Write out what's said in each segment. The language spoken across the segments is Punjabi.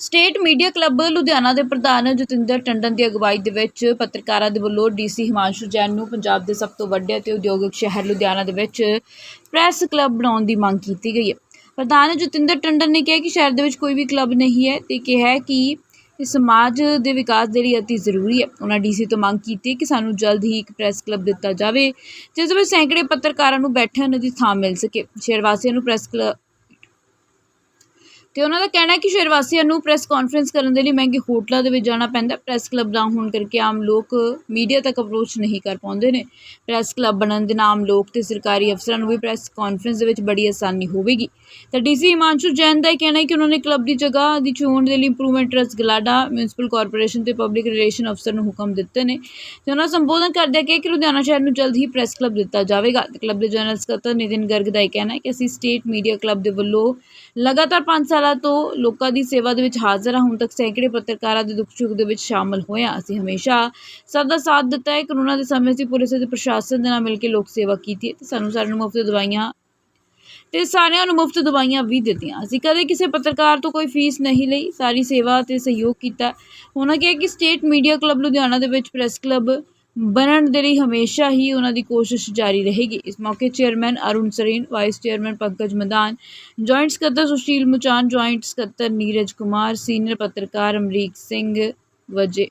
ਸਟੇਟ ਮੀਡੀਆ ਕਲੱਬ ਲੁਧਿਆਣਾ ਦੇ ਪ੍ਰਧਾਨ ਜਤਿੰਦਰ ਟੰਡਨ ਦੀ ਅਗਵਾਈ ਦੇ ਵਿੱਚ ਪੱਤਰਕਾਰਾਂ ਦੇ ਵੱਲੋਂ ਡੀਸੀ ਹਿਮਾਂਸ਼ੂ ਜੈਨ ਨੂੰ ਪੰਜਾਬ ਦੇ ਸਭ ਤੋਂ ਵੱਡੇ ਅਤੇ ਉਦਯੋਗਿਕ ਸ਼ਹਿਰ ਲੁਧਿਆਣਾ ਦੇ ਵਿੱਚ ਪ੍ਰੈਸ ਕਲੱਬ ਬਣਾਉਣ ਦੀ ਮੰਗ ਕੀਤੀ ਗਈ ਹੈ। ਪ੍ਰਧਾਨ ਜਤਿੰਦਰ ਟੰਡਨ ਨੇ ਕਿਹਾ ਕਿ ਸ਼ਹਿਰ ਦੇ ਵਿੱਚ ਕੋਈ ਵੀ ਕਲੱਬ ਨਹੀਂ ਹੈ ਤੇ ਕਿਹਾ ਕਿ ਇਹ ਸਮਾਜ ਦੇ ਵਿਕਾਸ ਦੇ ਲਈ ਅਤੀ ਜ਼ਰੂਰੀ ਹੈ। ਉਹਨਾਂ ਡੀਸੀ ਤੋਂ ਮੰਗ ਕੀਤੀ ਕਿ ਸਾਨੂੰ ਜਲਦ ਹੀ ਇੱਕ ਪ੍ਰੈਸ ਕਲੱਬ ਦਿੱਤਾ ਜਾਵੇ, ਜਿਸ ਵਿੱਚ ਸੈਂਕੜੇ ਪੱਤਰਕਾਰਾਂ ਨੂੰ ਬੈਠਣ ਦੀ ਥਾਂ ਮਿਲ ਸਕੇ। ਸ਼ਹਿਰ ਵਾਸੀਆਂ ਨੂੰ ਪ੍ਰੈਸ ਕਲੱਬ ਤੇ ਉਹਨਾਂ ਦਾ ਕਹਿਣਾ ਹੈ ਕਿ ਸ਼ਹਿਰ ਵਾਸੀਆਂ ਨੂੰ ਪ੍ਰੈਸ ਕਾਨਫਰੰਸ ਕਰਨ ਦੇ ਲਈ ਮਹਿੰਗੇ ਹੋਟਲਾਂ ਦੇ ਵਿੱਚ ਜਾਣਾ ਪੈਂਦਾ ਹੈ। ਪ੍ਰੈਸ ਕਲੱਬ ਨਾ ਹੋਣ ਕਰਕੇ ਆਮ ਲੋਕ ਮੀਡੀਆ ਤੱਕ ਅਪਰੋਚ ਨਹੀਂ ਕਰ ਪਾਉਂਦੇ ਨੇ। ਪ੍ਰੈਸ ਕਲੱਬ ਬਣਨ ਦੇ ਨਾਲ ਆਮ ਲੋਕ ਤੇ ਸਰਕਾਰੀ ਅਫਸਰਾਂ ਨੂੰ ਵੀ ਪ੍ਰੈਸ ਕਾਨਫਰੰਸ ਦੇ ਵਿੱਚ ਬੜੀ ਆਸਾਨੀ ਹੋਵੇਗੀ। ਤਾਂ ਡੀਸੀ ਹਿਮਾਂਸ਼ੂ ਜੈਨ ਦਾ ਇਹ ਕਹਿਣਾ ਹੈ ਕਿ ਉਹਨਾਂ ਨੇ ਕਲੱਬ ਦੀ ਜਗ੍ਹਾ ਦੀ ਚੋਣ ਦੇ ਲਈ improvement trust GLADA municipal corporation ਤੇ ਪਬਲਿਕ ਰਿਲੇਸ਼ਨ ਅਫਸਰ ਨੂੰ ਹੁਕਮ ਦਿੱਤੇ ਨੇ। ਤੇ ਉਹਨਾਂ ਸੰਬੋਧਨ ਕਰਦਿਆਂ ਕਿਹਾ ਕਿ ਲੁਧਿਆਣਾ ਸ਼ਹਿਰ ਨੂੰ ਜਲਦ ਹੀ ਪ੍ਰੈਸ ਕਲੱਬ ਦਿੱਤਾ ਜਾਵੇਗਾ। ਤੇ ਕਲੱਬ ਦੇ ਜਨਰਲ ਸਕੱਤਰ ਨਿਤਿਨ ਗਰਗ ਦਾ ਇਹ ਕਹਿਣਾ ਹੈ ਕਿ ਅਸੀਂ ਸਟੇਟ ਮੀਡੀਆ ਕਲੱਬ ਦੇ ਵੱਲੋਂ ਲਗਾਤਾਰ 5 ਸਾਲ ਤੋਂ ਲੋਕਾਂ ਦੀ ਸੇਵਾ ਦੇ ਵਿੱਚ ਹਾਜ਼ਰ ਹਾਂ। ਹੁਣ ਤੱਕ ਸੈਂਕੜੇ ਪੱਤਰਕਾਰਾਂ ਦੇ ਦੁੱਖ ਸੁੱਖ ਦੇ ਵਿੱਚ ਸ਼ਾਮਲ ਹੋਏ ਅਸੀਂ ਹਮੇਸ਼ਾ ਸਭ ਦਾ ਸਾਥ ਦਿੱਤਾ ਹੈ। ਕਰੋਨਾ ਦੇ ਸਮੇਂ ਅਸੀਂ ਪੁਲਿਸ ਅਤੇ ਪ੍ਰਸ਼ਾਸਨ ਦੇ ਨਾਲ ਮਿਲ ਕੇ ਲੋਕ ਸੇਵਾ ਕੀਤੀ ਹੈ ਤੇ ਸਾਨੂੰ ਸਾਰਿਆਂ ਨੂੰ ਮੁਫਤ ਦਵਾਈਆਂ ਤੇ ਸਾਰਿਆਂ ਨੂੰ ਮੁਫਤ ਦਵਾਈਆਂ ਵੀ ਦਿੱਤੀਆਂ। ਅਸੀਂ ਕਦੇ ਕਿਸੇ ਪੱਤਰਕਾਰ ਤੋਂ ਕੋਈ ਫੀਸ ਨਹੀਂ ਲਈ। ਸਾਰੀ ਸੇਵਾ ਤੇ ਸਹਿਯੋਗ ਕੀਤਾ। ਉਹਨਾਂ ਕਿਹਾ ਕਿ ਸਟੇਟ ਮੀਡੀਆ ਕਲੱਬ ਲੁਧਿਆਣਾ ਦੇ ਵਿੱਚ ਪ੍ਰੈਸ ਕਲੱਬ ਬਣਨ ਦੇ ਲਈ ਹਮੇਸ਼ਾ ਹੀ ਉਹਨਾਂ ਦੀ ਕੋਸ਼ਿਸ਼ ਜਾਰੀ ਰਹੇਗੀ। ਇਸ ਮੌਕੇ chairman Arun Sarin, vice chairman Pankaj Madan, joint ਸਕੱਤਰ ਸੁਸ਼ੀਲ ਮੁਚਾਨ, ਜੁਆਇੰਟ ਸਕੱਤਰ ਨੀਰਜ ਕੁਮਾਰ, ਸੀਨੀਅਰ ਪੱਤਰਕਾਰ ਅਮਰੀਕ ਸਿੰਘ ਵਜੇ,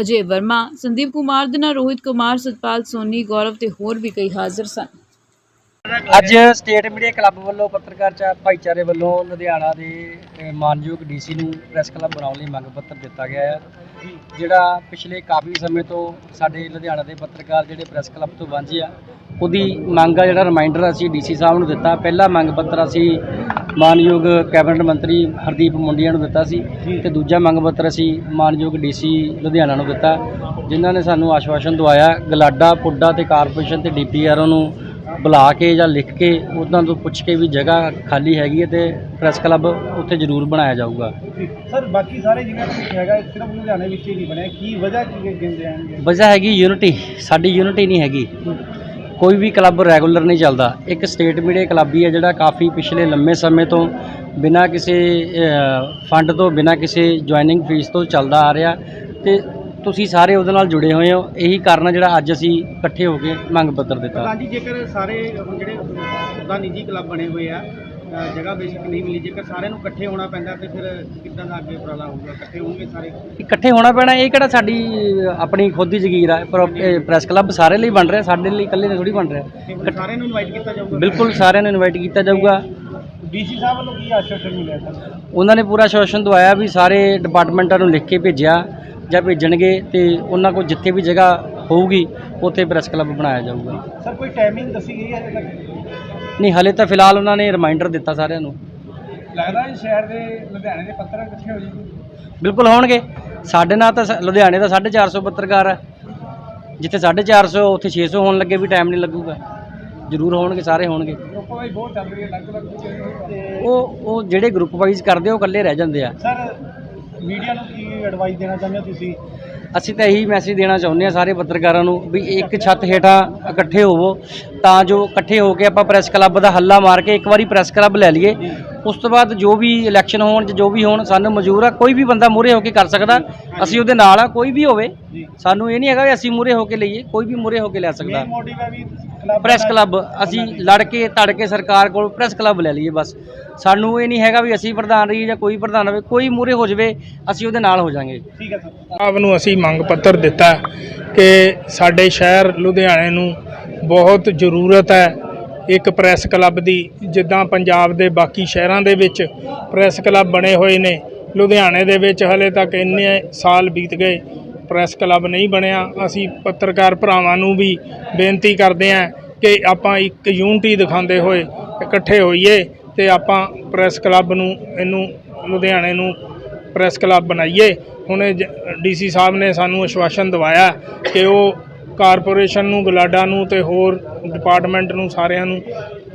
ਅਜੇ ਵਰਮਾ, ਸੰਦੀਪ ਕੁਮਾਰ ਦੇ ਨਾਲ ਰੋਹਿਤ ਕੁਮਾਰ, ਸਤਪਾਲ ਸੋਨੀ, ਗੌਰਵ ਤੇ ਹੋਰ ਵੀ ਕਈ ਹਾਜ਼ਰ ਸਨ। ਅੱਜ ਸਟੇਟ ਮੀਡੀਆ ਕਲੱਬ ਵੱਲੋਂ ਪੱਤਰਕਾਰ ਚਾ ਭਾਈਚਾਰੇ ਵੱਲੋਂ ਲੁਧਿਆਣਾ ਦੇ ਅਹ, ਮਾਨਯੋਗ ਡੀਸੀ ਨੂੰ ਪ੍ਰੈਸ ਕਲੱਬ ਬਣਾਉਣ ਲਈ ਮੰਗ ਪੱਤਰ ਦਿੱਤਾ ਗਿਆ ਹੈ। ਜਿਹੜਾ ਪਿਛਲੇ ਕਾਫੀ ਸਮੇਂ ਤੋਂ ਸਾਡੇ ਲੁਧਿਆਣਾ ਦੇ ਪੱਤਰਕਾਰ ਜਿਹੜੇ ਪ੍ਰੈਸ ਕਲੱਬ ਤੋਂ ਵਾਂਝੇ ਆ ਉਹਦੀ ਮੰਗ ਆ ਜਿਹੜਾ ਰਿਮਾਈਂਡਰ ਅਸੀਂ ਡੀਸੀ ਸਾਹਿਬ ਨੂੰ ਦਿੱਤਾ। ਪਹਿਲਾ ਮੰਗ ਪੱਤਰ ਅਸੀਂ ਮਾਨਯੋਗ ਕੈਬਨਿਟ ਮੰਤਰੀ ਹਰਦੀਪ ਮੁੰਡੀਆਂ ਨੂੰ ਦਿੱਤਾ ਸੀ ਤੇ ਦੂਜਾ ਮੰਗ ਪੱਤਰ ਅਸੀਂ ਮਾਨਯੋਗ ਡੀਸੀ ਲੁਧਿਆਣਾ ਨੂੰ ਦਿੱਤਾ ਜਿਨ੍ਹਾਂ ਨੇ ਸਾਨੂੰ ਆਸ਼ਵਾਸਨ ਦਵਾਇਆ ਗਲਾਡਾ ਪੁੱਡਾ ਤੇ ਕਾਰਪੋਰੇਸ਼ਨ ਤੇ ਡੀਪੀਆਰਓ ਨੂੰ ਬੁਲਾ ਕੇ ਜਾਂ ਲਿਖ ਕੇ ਉਹਨਾਂ ਤੋਂ ਪੁੱਛ ਕੇ ਵੀ ਜਗ੍ਹਾ ਖਾਲੀ ਹੈਗੀ ਹੈ ਤੇ ਪ੍ਰੈਸ ਕਲੱਬ ਉੱਥੇ ਜ਼ਰੂਰ ਬਣਾਇਆ ਜਾਊਗਾ। ਸਰ ਬਾਕੀ ਸਾਰੇ ਵਿੱਚ ਹੈਗਾ ਸਿਰਫ ਲੁਧਿਆਣੇ ਵਿੱਚ ਹੀ ਨਹੀਂ ਬਣਿਆ। ਕੀ ਵਜ੍ਹਾ ਕੀ ਗਿਣਦੇ ਆਣਗੇ ਵਜ੍ਹਾ ਹੈਗੀ ਯੂਨਿਟੀ ਸਾਡੀ ਯੂਨਿਟੀ ਨਹੀਂ ਹੈਗੀ। ਕੋਈ ਵੀ ਕਲੱਬ ਰੈਗੂਲਰ ਨਹੀਂ ਚੱਲਦਾ। ਇੱਕ ਸਟੇਟ ਮੀਡੀਆ ਕਲੱਬ ਹੀ ਹੈ ਜਿਹੜਾ ਕਾਫੀ ਪਿਛਲੇ ਲੰਮੇ ਸਮੇਂ ਤੋਂ ਬਿਨਾਂ ਕਿਸੇ ਫੰਡ ਤੋਂ ਬਿਨਾਂ ਕਿਸੇ ਜੁਆਇਨਿੰਗ ਫੀਸ ਤੋਂ ਚੱਲਦਾ ਆ ਰਿਹਾ ਤੇ ਤੁਸੀਂ ਸਾਰੇ ਉਹਦੇ ਨਾਲ ਜੁੜੇ ਹੋਏ ਹੋ। ਇਹੀ ਕਾਰਨ ਹੈ ਜਿਹੜਾ ਅੱਜ ਅਸੀਂ ਇਕੱਠੇ ਹੋ ਕੇ ਮੰਗ ਪੱਤਰ ਦਿੱਤਾ। ਪ੍ਰਧਾਨ ਜੀ ਜੇਕਰ ਸਾਰੇ ਹੁਣ ਜਿਹੜੇ ਉਹਦਾ ਨਿੱਜੀ ਕਲੱਬ ਬਣੇ ਹੋਏ ਆ ਅ, ਜਗ੍ਹਾ ਬੇਸਿਕ ਨਹੀਂ ਮਿਲੀ ਜੇਕਰ ਸਾਰਿਆਂ ਨੂੰ ਇਕੱਠੇ ਹੋਣਾ ਪੈਂਦਾ ਤੇ ਫਿਰ ਕਿੱਦਾਂ ਦਾ ਅੱਗੇ ਉਪਰਾਲਾ ਹੋਊਗਾ? ਇਕੱਠੇ ਹੋਣਗੇ ਸਾਰੇ? ਇਕੱਠੇ ਹੋਣਾ ਪੈਣਾ ਇਹ ਕਿਹੜਾ ਸਾਡੀ ਆਪਣੀ ਖੁਦ ਦੀ ਜ਼ਗੀਰ ਹੈ ਪਰ ਇਹ ਪ੍ਰੈਸ ਕਲੱਬ ਸਾਰੇ ਲਈ ਬਣ ਰਿਹਾ ਸਾਡੇ ਲਈ ਇਕੱਲੇ ਨੇ ਥੋੜੀ ਬਣ ਰਿਹਾ। ਤੇ ਸਾਰਿਆਂ ਨੂੰ ਇਨਵਾਈਟ ਕੀਤਾ ਜਾਊਗਾ? ਬਿਲਕੁਲ ਸਾਰਿਆਂ ਨੂੰ ਇਨਵਾਈਟ ਕੀਤਾ ਜਾਊਗਾ। ਡੀਸੀ ਸਾਹਿਬ ਵੱਲੋਂ ਕੀ ਆਸ਼ਵਾਸਨ ਮਿਲਿਆ? ਸਰ ਉਹਨਾਂ ਨੇ ਪੂਰਾ ਆਸ਼ਵਾਸਨ ਦਵਾਇਆ ਵੀ ਸਾਰੇ ਡਿਪਾਰਟਮੈਂਟਾਂ ਨੂੰ ਲਿਖ ਕੇ ਭੇਜਿਆ। ਜਾਂ ਭੇਜਣਗੇ ਤੇ ਉਹਨਾਂ ਕੋਲ ਜਿੱਥੇ ਵੀ ਜਗ੍ਹਾ ਹੋਊਗੀ ਉੱਥੇ ਪ੍ਰੈਸ ਕਲੱਬ ਬਣਾਇਆ ਜਾਊਗਾ। ਸਰ ਕੋਈ ਟਾਈਮਿੰਗ ਦੱਸੀ ਗਈ ਹੈ ਅਜੇ ਤੱਕ? ਨਹੀਂ ਹਲੇ ਤਾਂ ਫਿਲਹਾਲ ਉਹਨਾਂ ਨੇ ਰਿਮਾਈਂਡਰ ਦਿੱਤਾ ਸਾਰਿਆਂ ਨੂੰ। ਲੱਗਦਾ ਜੀ ਸ਼ਹਿਰ ਦੇ ਲੁਧਿਆਣੇ ਦੇ ਪੱਤਰ ਇਕੱਠੇ ਹੋ ਜਾਣਗੇ? ਬਿਲਕੁਲ ਹੋਣਗੇ। ਸਾਡੇ ਨਾਲ ਤਾਂ ਲੁਧਿਆਣੇ ਦਾ 450 ਪੱਤਰਕਾਰ ਹੈ। ਜਿੱਥੇ 450 ਉੱਥੇ 600 ਹੋਣ ਲੱਗੇ ਵੀ ਟਾਈਮ ਨਹੀਂ ਲੱਗੂਗਾ। ਜ਼ਰੂਰ ਹੋਣਗੇ ਸਾਰੇ ਹੋਣਗੇ। ਗਰੁੱਪ ਵਾਈਜ਼ ਬਹੁਤ ਚੱਲ ਰਹੀ ਹੈ ਅਲੱਗ-ਅਲੱਗ ਉਹ ਉਹ ਜਿਹੜੇ ਗਰੁੱਪ ਵਾਈਜ਼ ਕਰਦੇ ਉਹ ਇਕੱਲੇ ਰਹਿ ਜਾਂਦੇ ਆ। ਸਰ ਮੀਡੀਆ ਨੂੰ ਕੀ ਐਡਵਾਈਸ ਦੇਣਾ ਚਾਹੁੰਦੇ ਹੋ ਤੁਸੀਂ? ਅਸੀਂ ਤਾਂ ਇਹੀ ਮੈਸੇਜ ਦੇਣਾ ਚਾਹੁੰਦੇ ਆ ਸਾਰੇ ਪੱਤਰਕਾਰਾਂ ਨੂੰ ਵੀ ਇੱਕ ਛੱਤ ਹੇਠਾਂ ਇਕੱਠੇ ਹੋਵੋ। ਤਾਂ ਜੋ ਇਕੱਠੇ ਹੋ ਕੇ ਆਪਾਂ ਪ੍ਰੈਸ ਕਲੱਬ ਦਾ ਹੱਲਾ ਮਾਰ ਕੇ ਇੱਕ ਵਾਰੀ ਪ੍ਰੈਸ ਕਲੱਬ ਲੈ ਲਈਏ। ਉਸ ਤੋਂ ਬਾਅਦ ਜੋ ਵੀ ਇਲੈਕਸ਼ਨ ਹੋਣ ਜਾਂ ਜੋ ਵੀ ਹੋਣ ਸਾਨੂੰ ਮਨਜ਼ੂਰ ਆ ਕੋਈ ਵੀ ਬੰਦਾ ਮੂਹਰੇ ਹੋ ਕੇ ਕਰ ਸਕਦਾ। ਅਸੀਂ ਉਹਦੇ ਨਾਲ ਆ ਕੋਈ ਵੀ ਹੋਵੇ ਸਾਨੂੰ ਇਹ ਨਹੀਂ ਹੈਗਾ ਵੀ ਅਸੀਂ ਮੂਹਰੇ ਹੋ ਕੇ ਲਈਏ ਕੋਈ ਵੀ ਮੂਹਰੇ ਹੋ ਕੇ ਲੈ ਸਕਦਾ। ਪ੍ਰੈਸ ਕਲੱਬ ਅਸੀਂ ਲੜ ਕੇ ਤੜ ਕੇ ਸਰਕਾਰ ਕੋਲ ਪ੍ਰੈਸ ਕਲੱਬ ਲੈ ਲਈਏ ਬਸ। ਸਾਨੂੰ ਇਹ ਨਹੀਂ ਹੈਗਾ ਵੀ ਅਸੀਂ ਪ੍ਰਧਾਨ ਰਹੀਏ ਜਾਂ ਕੋਈ ਪ੍ਰਧਾਨ ਹੋਵੇ ਕੋਈ ਮੂਹਰੇ ਹੋ ਜਾਵੇ ਅਸੀਂ ਉਹਦੇ ਨਾਲ ਹੋ ਜਾਾਂਗੇ। ਠੀਕ ਹੈ ਸਰ। ਆਪ ਨੂੰ ਅਸੀਂ ਮੰਗ ਪੱਤਰ ਦਿੱਤਾ ਕਿ ਸਾਡੇ ਸ਼ਹਿਰ ਲੁਧਿਆਣੇ ਨੂੰ ਬਹੁਤ ਜ਼ਰੂਰਤ ਹੈ ਇੱਕ ਪ੍ਰੈਸ ਕਲੱਬ ਦੀ, ਜਿੱਦਾਂ ਪੰਜਾਬ ਦੇ ਬਾਕੀ ਸ਼ਹਿਰਾਂ ਦੇ ਵਿੱਚ ਪ੍ਰੈਸ ਕਲੱਬ ਬਣੇ ਹੋਏ ਨੇ। ਲੁਧਿਆਣੇ ਦੇ ਵਿੱਚ ਹਲੇ ਤੱਕ ਇੰਨੇ ਸਾਲ ਬੀਤ ਗਏ, ਪ੍ਰੈਸ ਕਲੱਬ ਨਹੀਂ ਬਣਿਆ। ਅਸੀਂ ਪੱਤਰਕਾਰ ਭਰਾਵਾਂ ਨੂੰ ਵੀ ਬੇਨਤੀ ਕਰਦੇ ਹਾਂ ਕਿ ਆਪਾਂ ਇੱਕ ਯੂਨਿਟੀ ਦਿਖਾਉਂਦੇ ਹੋਏ ਇਕੱਠੇ ਹੋਈਏ ਤੇ ਆਪਾਂ ਪ੍ਰੈਸ ਕਲੱਬ ਨੂੰ, ਇਹਨੂੰ, ਲੁਧਿਆਣੇ ਨੂੰ ਪ੍ਰੈਸ ਕਲੱਬ ਬਣਾਈਏ। ਹੁਣ ਡੀਸੀ ਸਾਹਿਬ ਨੇ ਸਾਨੂੰ ਅਸ਼ਵਾਸਨ ਦਿਵਾਇਆ ਕਿ ਉਹ ਕਾਰਪੋਰੇਸ਼ਨ ਨੂੰ ਗਲਾਡਾ ਨੂੰ ਤੇ ਹੋਰ ਡਿਪਾਰਟਮੈਂਟ ਨੂੰ ਸਾਰਿਆਂ ਨੂੰ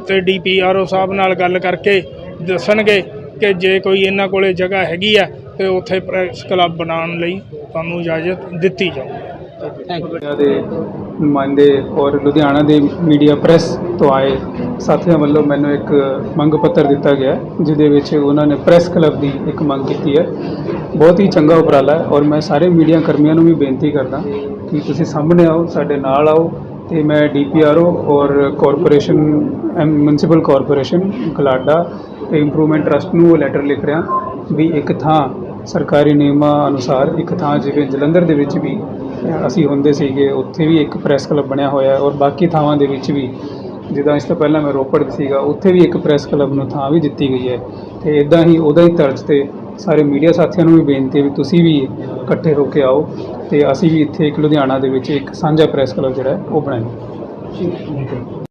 ਤੇ ਡੀਪੀਆਰਓ ਸਾਹਿਬ ਨਾਲ ਗੱਲ ਕਰਕੇ ਦੱਸਣਗੇ ਕਿ ਜੇ ਕੋਈ ਇਹਨਾਂ ਕੋਲੇ ਜਗ੍ਹਾ ਹੈਗੀ ਆ ਤੇ ਉੱਥੇ ਪ੍ਰੈਸ ਕਲੱਬ ਬਣਾਉਣ ਲਈ ਤੁਹਾਨੂੰ ਇਜਾਜ਼ਤ ਦਿੱਤੀ ਜਾਊਗੀ ਥੈਂਕ ਯੂ ਨੁਮਾਇੰਦੇ ਔਰ ਲੁਧਿਆਣਾ ਦੇ ਮੀਡੀਆ ਪ੍ਰੈਸ ਤੋਂ ਆਏ ਸਾਥੀਆਂ ਵੱਲੋਂ ਮੈਨੂੰ ਇੱਕ ਮੰਗ ਪੱਤਰ ਦਿੱਤਾ ਗਿਆ ਜਿਹਦੇ ਵਿੱਚ ਉਹਨਾਂ ਨੇ ਪ੍ਰੈਸ ਕਲੱਬ ਦੀ ਇੱਕ ਮੰਗ ਕੀਤੀ ਹੈ। ਬਹੁਤ ਹੀ ਚੰਗਾ ਉਪਰਾਲਾ ਹੈ ਔਰ ਮੈਂ ਸਾਰੇ ਮੀਡੀਆ ਕਰਮੀਆਂ ਨੂੰ ਵੀ ਬੇਨਤੀ ਕਰਦਾ ਕਿ ਤੁਸੀਂ ਸਾਹਮਣੇ ਆਓ, ਸਾਡੇ ਨਾਲ ਆਓ ਤੇ ਮੈਂ ਡੀਪੀਆਰਓ ਔਰ ਕਾਰਪੋਰੇਸ਼ਨ ਮਿਊਨਿਸਪਲ ਕਾਰਪੋਰੇਸ਼ਨ ਕਲਾਡਾ ਤੇ ਇੰਪਰੂਵਮੈਂਟ ਟਰਸਟ ਨੂੰ ਉਹ ਲੈਟਰ ਲਿਖ ਰਿਹਾ ਵੀ ਇੱਕ ਥਾਂ ਸਰਕਾਰੀ ਨਿਯਮਾਂ ਅਨੁਸਾਰ ਇੱਕ ਥਾਂ ਜਿਵੇਂ ਜਲੰਧਰ ਦੇ ਵਿੱਚ ਵੀ ਅਸੀਂ ਹੁੰਦੇ ਸੀਗੇ, ਉੱਥੇ ਵੀ ਇੱਕ ਪ੍ਰੈਸ ਕਲੱਬ ਬਣਿਆ ਹੋਇਆ ਔਰ ਬਾਕੀ ਥਾਵਾਂ ਦੇ ਵਿੱਚ ਵੀ, ਜਿੱਦਾਂ ਇਸ ਤੋਂ ਪਹਿਲਾਂ ਮੈਂ ਰੋਪੜ ਸੀਗਾ, ਉੱਥੇ ਵੀ ਇੱਕ ਪ੍ਰੈਸ ਕਲੱਬ ਨੂੰ ਥਾਂ ਵੀ ਦਿੱਤੀ ਗਈ ਹੈ। ਤੇ ਇਦਾਂ ਹੀ ਉਹਦਾ ਹੀ ਤਰਜ਼ ਤੇ ਸਾਰੇ ਮੀਡੀਆ ਸਾਥੀਆਂ ਨੂੰ ਵੀ ਬੇਨਤੀ ਹੈ ਵੀ ਤੁਸੀਂ ਵੀ ਇਕੱਠੇ ਹੋ ਕੇ ਆਓ ਤੇ ਅਸੀਂ ਵੀ ਇੱਥੇ ਇੱਕ ਲੁਧਿਆਣਾ ਦੇ ਵਿੱਚ ਇੱਕ ਸਾਂਝਾ ਪ੍ਰੈਸ ਕਲੱਬ ਜਿਹੜਾ ਹੈ, ਉਹ ਬਣਾਈਏ